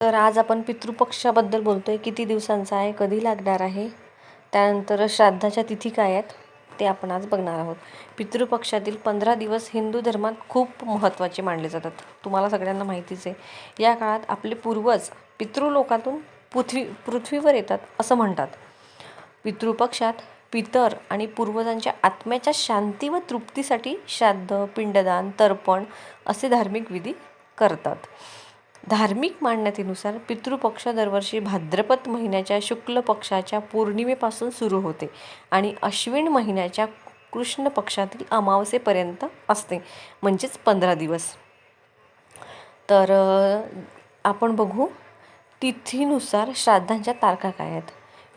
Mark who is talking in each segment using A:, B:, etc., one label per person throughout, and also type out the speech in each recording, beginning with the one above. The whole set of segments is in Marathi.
A: तर आज आपण पितृपक्षाबद्दल बोलतो आहे किती दिवसांचा आहे? कधी लागणार आहे? त्यानंतर श्राद्धाच्या तिथी काय आहेत? ते आपण आज बघणार आहोत. पितृपक्षातील पंधरा दिवस हिंदू धर्मात खूप महत्त्वाचे मानले जातात. तुम्हाला सगळ्यांना माहितीच आहे. या काळात आपले पूर्वज पितृलोकातून पृथ्वी पृथ्वीवर येतात असं म्हणतात. पितृपक्षात पितर आणि पूर्वजांच्या आत्म्याच्या शांती व तृप्तीसाठी श्राद्ध पिंडदान तर्पण असे धार्मिक विधी करतात. धार्मिक मान्यतेनुसार पितृपक्ष दरवर्षी भाद्रपद महिन्याच्या शुक्ल पक्षाच्या पौर्णिमेपासून सुरू होते आणि अश्विन महिन्याच्या कृष्ण पक्षातील अमावस्येपर्यंत असते म्हणजेच पंधरा दिवस. तर आपण बघू तिथीनुसार श्राद्धांच्या तारखा काय आहेत.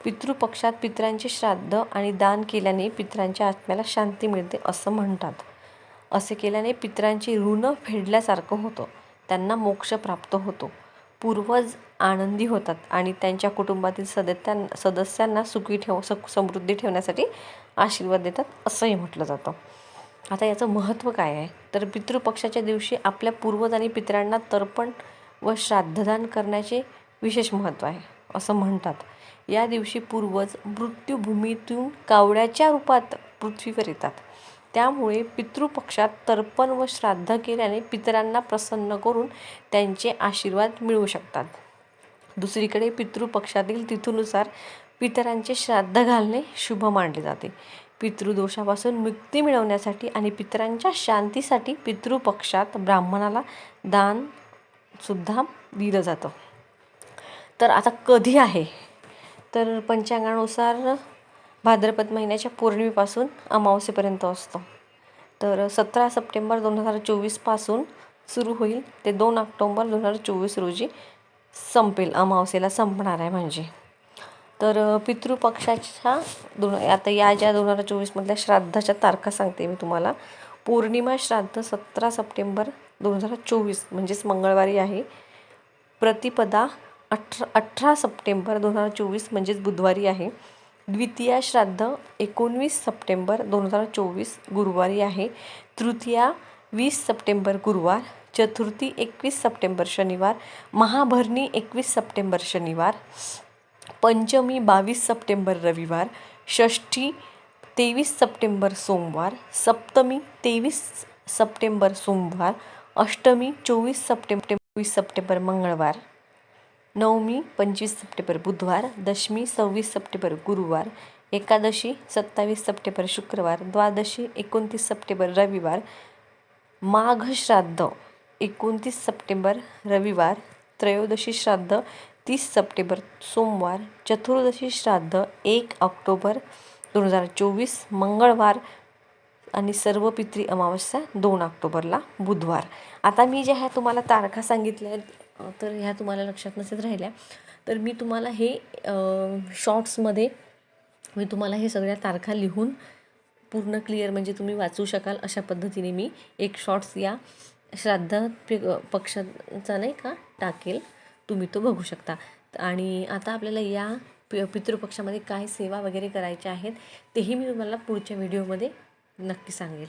A: पितृपक्षात पितरांचे श्राद्ध आणि दान केल्याने पितरांच्या आत्म्याला शांती मिळते असं म्हणतात. असे केल्याने पित्रांचे ऋण फेडल्यासारखं होतं. त्यांना मोक्ष प्राप्त होतो. पूर्वज आनंदी होतात आणि त्यांच्या कुटुंबातील सदस्यां सदस्यांना सुखी ठेव स समृद्धी ठेवण्यासाठी आशीर्वाद देतात असंही म्हटलं जातं. आता याचं महत्त्व काय आहे? तर पितृपक्षाच्या दिवशी आपल्या पूर्वज आणि पितरांना तर्पण व श्राद्धदान करण्याचे विशेष महत्त्व आहे असं म्हणतात. या दिवशी पूर्वज मृत्यूभूमीतून कावड्याच्या रूपात पृथ्वीवर येतात. त्यामुळे पितृपक्षात तर्पण व श्राद्ध केल्याने पितरांना प्रसन्न करून त्यांचे आशीर्वाद मिळू शकतात. दुसरीकडे पितृपक्षातील तिथीनुसार पितरांचे श्राद्ध घालणे शुभ मानले जाते. पितृदोषापासून मुक्ती मिळवण्यासाठी आणि पितरांच्या शांतीसाठी पितृपक्षात ब्राह्मणाला दान सुद्धा दिलं जातं. तर आता कधी आहे? तर पंचांगानुसार भाद्रपद महिन्याच्या पौर्णिमेपासून अमावस्येपर्यंत असतो. तर सतरा सप्टेंबर दोन हजार चोवीसपासून सुरू होईल. ते दोन ऑक्टोंबर दोन हजार चोवीस रोजी संपेल. अमावस्येला संपणार आहे म्हणजे. तर पितृपक्षाच्या दोन आता या ज्या दोन हजार चोवीसमधल्या श्राद्धाच्या तारखा सांगते मी तुम्हाला. पौर्णिमा श्राद्ध सतरा सप्टेंबर दोन हजार चोवीस म्हणजेच मंगळवारी आहे. प्रतिपदा अठरा अठरा सप्टेंबर दोन हजार चोवीस म्हणजेच बुधवारी आहे. द्वितीया श्राद्ध एकोणवीस सप्टेंबर दोन हजार चोवीस गुरुवारी आहे. तृतीया वीस सप्टेंबर गुरुवार चतुर्थी एकवीस सप्टेंबर शनिवार महाभरणी एकवीस सप्टेंबर शनिवार पंचमी बावीस सप्टेंबर रविवार षष्ठी तेवीस सप्टेंबर सोमवार सप्तमी तेवीस सप्टेंबर सोमवार अष्टमी चोवीस सप्टेंबर चोवीस सप्टेंबर मंगळवार. नवमी पंचवीस सप्टेंबर बुधवार दशमी सव्वीस सप्टेंबर गुरुवार एकादशी सत्तावीस सप्टेंबर शुक्रवार द्वादशी एकोणतीस सप्टेंबर रविवार माघ श्राद्ध एकोणतीस सप्टेंबर रविवार त्रयोदशी श्राद्ध तीस सप्टेंबर सोमवार चतुर्दशी श्राद्ध एक ऑक्टोबर दोन हजार चोवीस मंगळवार आणि सर्व पितरी अमावस्या दोन ऑक्टोबरला बुधवार. आता मी ज्या ह्या तुम्हाला तारखा सांगितल्या आहेत तर ह्या तुम्हाला लक्षात नसेल राहिल्या. तर मी तुम्हाला हे शॉर्ट्समध्ये मी तुम्हाला हे सगळ्या तारखा लिहून पूर्ण क्लिअर म्हणजे तुम्ही वाचू शकाल अशा पद्धतीने मी एक शॉर्ट्स या श्राद्ध पक्षाचा नाही का टाकेल. तुम्ही तो बघू शकता. आणि आता आपल्याला या पि पितृपक्षामध्ये काय सेवा वगैरे करायच्या आहेत तेही मी तुम्हाला पुढच्या व्हिडिओमध्ये नक्की सांगेल.